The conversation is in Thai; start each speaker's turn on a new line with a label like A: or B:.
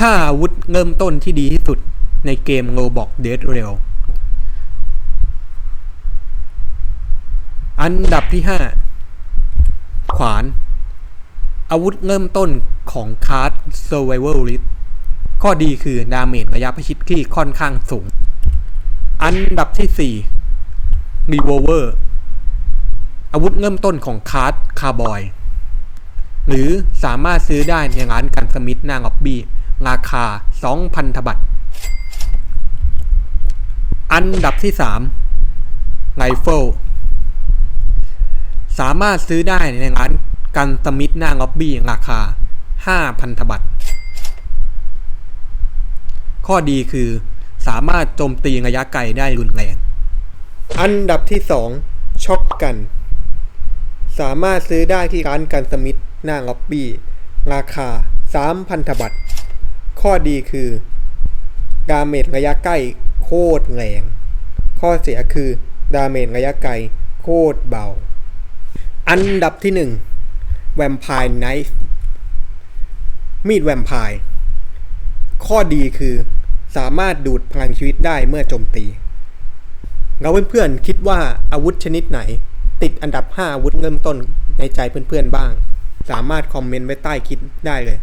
A: 5 อาวุธเริ่มต้นที่ดีที่สุดในเกม Roblox Dead Rail อันดับที่ 5 ขวาน อาวุธเริ่มต้นของคาร์ด Survival List ข้อดีคือดาเมจระยะประชิดที่ค่อนข้างสูง อันดับที่ 4 Revolver อาวุธเริ่มต้นของคาร์ดคาร์บอย หรือสามารถซื้อได้ในร้านกันสมิธหน้าล็อบบี้ ราคา 2,000ทบัตอันดับที่3ไรเฟิลสามารถซื้อได้ในร้านกันสมิธหน้าล็อบบี้ราคา 5,000ทบัตข้อดีคือสามารถโจมตีระยะไกลได้รุนแรง อันดับที่ 2 ช็อกกัน สามารถซื้อได้ที่ร้านกันสมิธหน้าล็อบบี้ ราคา 3,000ทบัตร ข้อดีคือ ดาเมจระยะใกล้โคตรแรง ข้อเสียคือ ดาเมจระยะไกลโคตรเบา อันดับที่1แวมไพร์ไนฟ์มีดแวมไพร์ ข้อดีคือสามารถดูดพลังชีวิตได้เมื่อโจมตีเราเพื่อนๆคิดว่าอาวุธชนิดไหน ติดอันดับ 5 อาวุธเริ่มต้นในใจเพื่อนๆบ้าง สามารถคอมเมนต์ไว้ใต้คลิปได้เลย